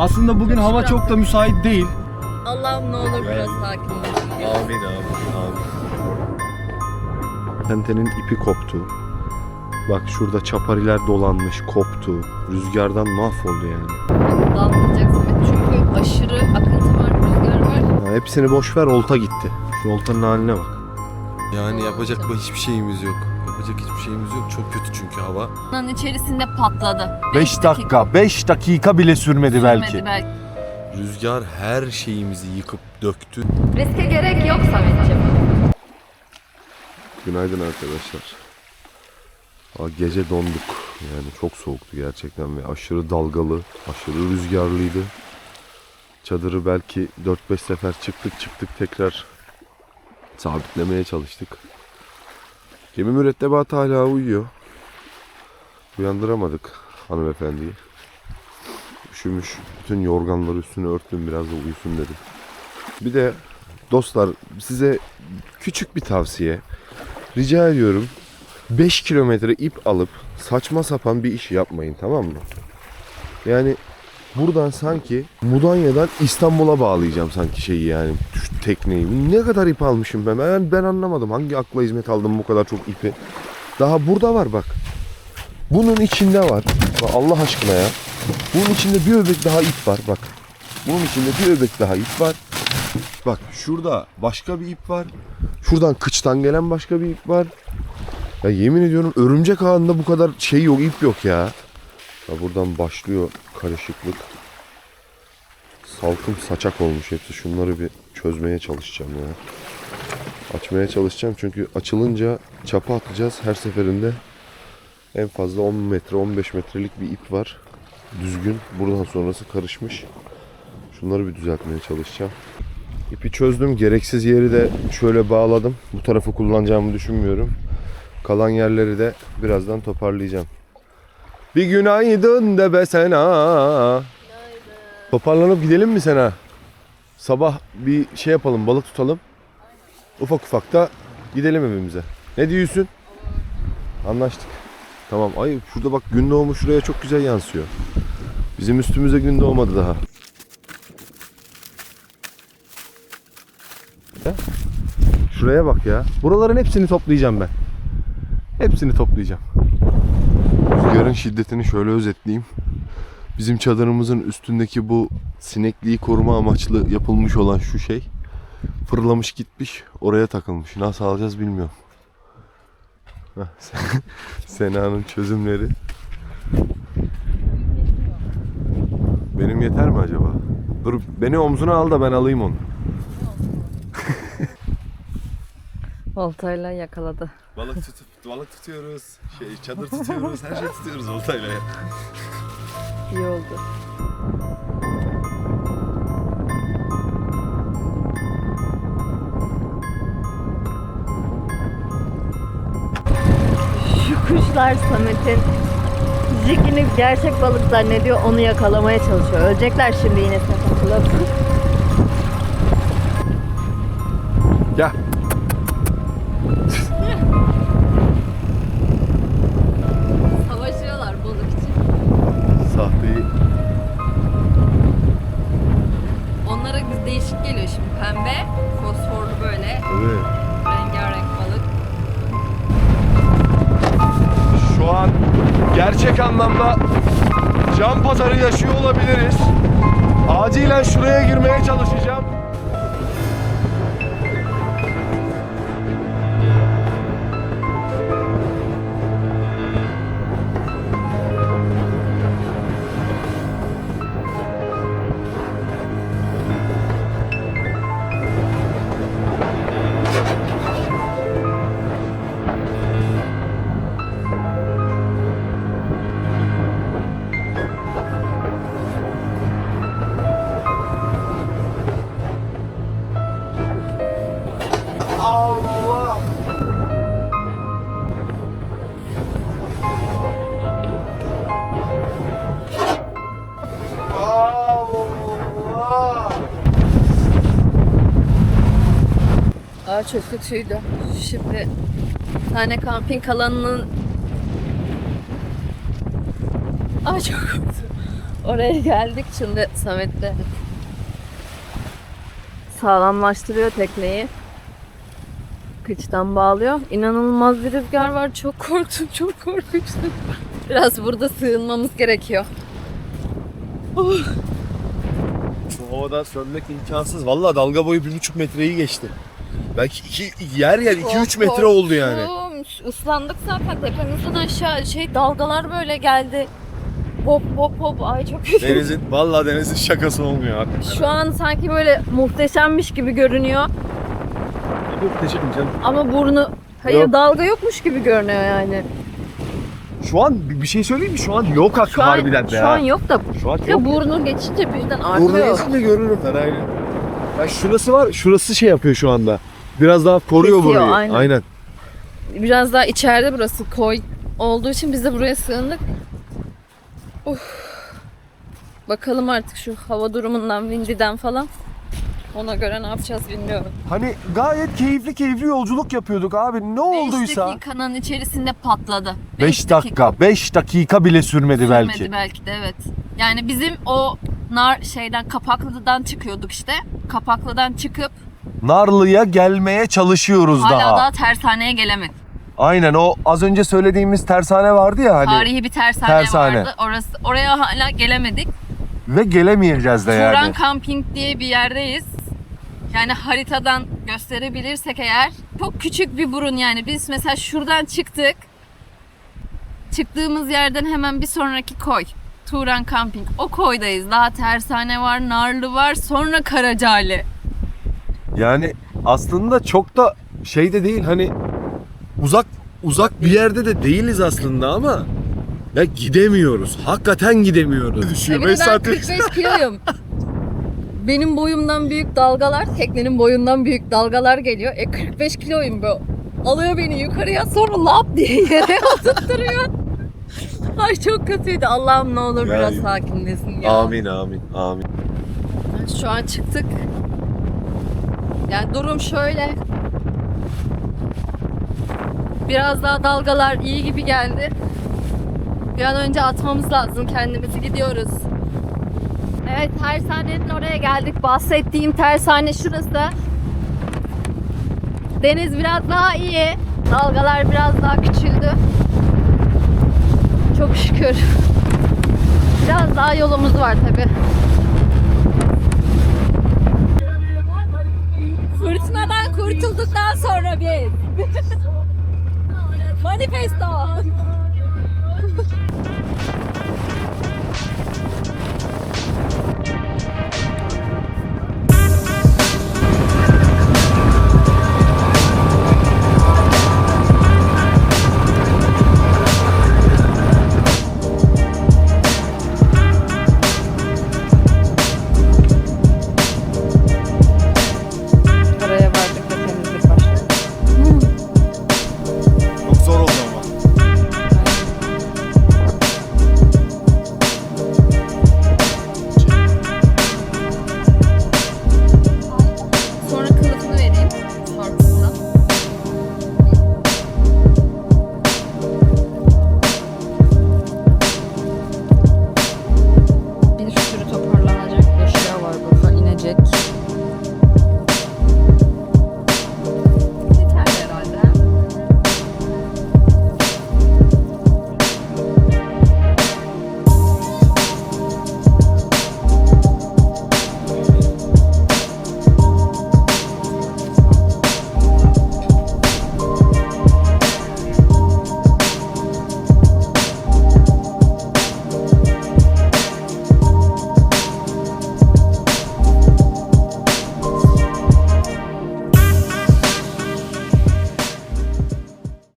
Aslında bugün hava çok da müsait değil. Allah'ım ne olur biraz sakinleşin. Amin amin amin. Tentenin ipi koptu. Bak şurada çapariler dolanmış, koptu. Rüzgardan mahvoldu yani. Dalmayacak Samet çünkü aşırı akıntı var, rüzgar var. Ha, hepsini boş ver, olta gitti. Şu oltanın haline bak. Yani yapacak hiçbir şeyimiz yok. Yapacak hiçbir şeyimiz yok. Çok kötü çünkü hava. Bunun içerisinde patladı. 5 dakika, 5 dakika bile sürmedi belki. Sürmedi belki. Rüzgar her şeyimizi yıkıp döktü. Riske gerek yok Samet'ciğim. Günaydın arkadaşlar. Aa, gece donduk. Yani çok soğuktu gerçekten ve aşırı dalgalı, aşırı rüzgarlıydı. Çadırı belki 4-5 sefer çıktık çıktık tekrar sabitlemeye çalıştık. Gemi mürettebatı hala uyuyor. Uyandıramadık hanımefendiyi. Üşümüş. Bütün yorganları üstüne örttüm biraz da uyusun dedim. Bir de dostlar size küçük bir tavsiye. Rica ediyorum 5 kilometre ip alıp saçma sapan bir iş yapmayın tamam mı? Yani buradan sanki Mudanya'dan İstanbul'a bağlayacağım sanki şeyi yani tekneyi. Ne kadar ip almışım ben? Ben, ben anlamadım hangi akla hizmet aldım bu kadar çok ipi. Daha burada var bak. Bunun içinde var. Allah aşkına ya. Bunun içinde bir öbek daha ip var bak. Bunun içinde bir öbek daha ip var. Bak şurada başka bir ip var. Şuradan kıçtan gelen başka bir ip var. Ya yemin ediyorum örümcek ağında bu kadar şey yok, ip yok ya. Ya buradan başlıyor karışıklık. Salkım saçak olmuş hepsi. Şunları bir çözmeye çalışacağım ya. Açmaya çalışacağım çünkü açılınca çapa atacağız her seferinde. En fazla 10 metre 15 metrelik bir ip var. Düzgün. Buradan sonrası karışmış. Şunları bir düzeltmeye çalışacağım. İpi çözdüm. Gereksiz yeri de şöyle bağladım. Bu tarafı kullanacağımı düşünmüyorum. Kalan yerleri de birazdan toparlayacağım. Bir günaydın de be Sena. Toparlanıp gidelim mi Sena? Sabah bir şey yapalım, balık tutalım. Ufak ufak da gidelim evimize. Ne diyorsun? Anlaştık. Tamam. Ay şurada bak gün doğumu şuraya çok güzel yansıyor. Bizim üstümüze gün doğmadı daha. Şuraya bak ya. Buraların hepsini toplayacağım ben. Hepsini toplayacağım. Rüzgarın şiddetini şöyle özetleyeyim. Bizim çadırımızın üstündeki bu sinekliği koruma amaçlı yapılmış olan şu şey fırlamış gitmiş oraya takılmış. Nasıl alacağız bilmiyorum. Sena'nın çözümleri. Benim yeter mi acaba? Dur beni omzuna al da ben alayım onu. Oltayla yakaladı. Balık tutup balık tutuyoruz. Şey çadır tutuyoruz. Her şey tutuyoruz oltayla. İyi oldu. Şu kuşlar Samet'in Jigini gerçek balık zannediyor, onu yakalamaya çalışıyor. Ölecekler şimdi yine takılıp. Gel. Savaşıyorlar balık için. Sahteyi Onlara değişik geliyor şimdi. Pembe, fosforlu böyle Evet. rengarenk balık. Şu an gerçek anlamda can pazarı yaşıyor olabiliriz. Acilen şuraya girmeye çalışacağım. Aa çok kötüydü. Şimdi tane kamping alanının Aa çok kötü. Oraya geldik şimdi Samet'le. Sağlamlaştırıyor tekneyi. Kıçtan bağlıyor. İnanılmaz bir rüzgar var. Çok korktum, çok korkunçtu. Biraz burada sığınmamız gerekiyor. Şu havada sönmek imkansız. Vallahi dalga boyu bir buçuk metreyi geçti. Belki iki, yer yer 2-3 metre oldu yani. Korktum. Islandık zaten tepemizden aşağı şey dalgalar böyle geldi. Hop hop hop ay çok kötü. Denizin, vallahi denizin şakası olmuyor hakikaten. Şu an sanki böyle muhteşemmiş gibi görünüyor. Teşekkür canım. Ama burnu hayır Yok. dalga yokmuş gibi görünüyor yani. Şu an bir bir şey söyleyeyim mi? Şu an yok hak Şu an, harbiden de şu ha. an yok da Şu an ya burnu geçince birden Burada artıyor. geçince görünür herhalde. Ya şurası var, şurası şey yapıyor şu anda. Biraz daha koruyor Kesiyor, burayı. aynen. aynen. Biraz daha içeride burası koy olduğu için biz de buraya sığındık. Uf. Bakalım artık şu hava durumundan, windiden falan. Ona göre ne yapacağız bilmiyorum. Hani gayet keyifli keyifli yolculuk yapıyorduk abi. Ne 5 olduysa. dakikanın içerisinde patladı. 5 dakika, 5 dakika bile sürmedi Sürmedi belki. belki de evet. Yani bizim o nar şeyden Kapaklı'dan çıkıyorduk işte. Kapaklı'dan çıkıp Narlı'ya gelmeye çalışıyoruz hala daha. daha tersaneye gelemedik. Aynen o az önce söylediğimiz tersane vardı ya hani Tarihi bir tersane, Tersane. vardı. Orası oraya hala gelemedik. ve gelemeyeceğiz de yani. Turan Camping diye bir yerdeyiz. Yani haritadan gösterebilirsek eğer çok küçük bir burun yani. Biz mesela şuradan çıktık. Çıktığımız yerden hemen bir sonraki koy. Turan Camping. O koydayız. Daha tersane var, narlı var, sonra Karacali. Yani aslında çok da şey de değil hani uzak uzak bir yerde de değiliz aslında ama ya gidemiyoruz. Hakikaten gidemiyoruz. Düşüyor. Ben 45 kiloyum. Benim boyumdan büyük dalgalar, teknenin boyundan büyük dalgalar geliyor. E 45 kiloyum bu. Alıyor beni yukarıya sonra lap diye yere oturtturuyor. Ay çok kötüydü. Allah'ım ne olur Ya- biraz sakinlesin ya. Amin amin amin. Şu an çıktık. Yani durum şöyle. Biraz daha dalgalar iyi gibi geldi. Bir an önce atmamız lazım kendimizi gidiyoruz. Evet tersanenin oraya geldik. Bahsettiğim tersane şurası. Deniz biraz daha iyi. Dalgalar biraz daha küçüldü. Çok şükür. Biraz daha yolumuz var tabi. Kurtulduktan sonra biz. Manifesto.